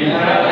আমরা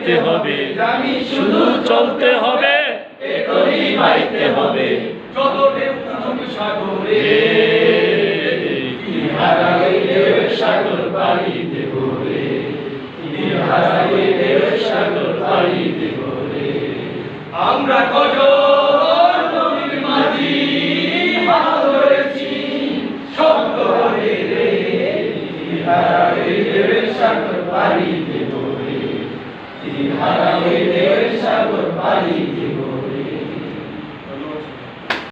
বাইতে হবে। শুধু চলতে হবে। বাইতে হবে। সাগরে। পাড়ি দেব রে সাগর পাড়ি দেব রে আমরা কজন নদীর মাঝি ধরেছি করে রে। সাগর পাড়ি দেব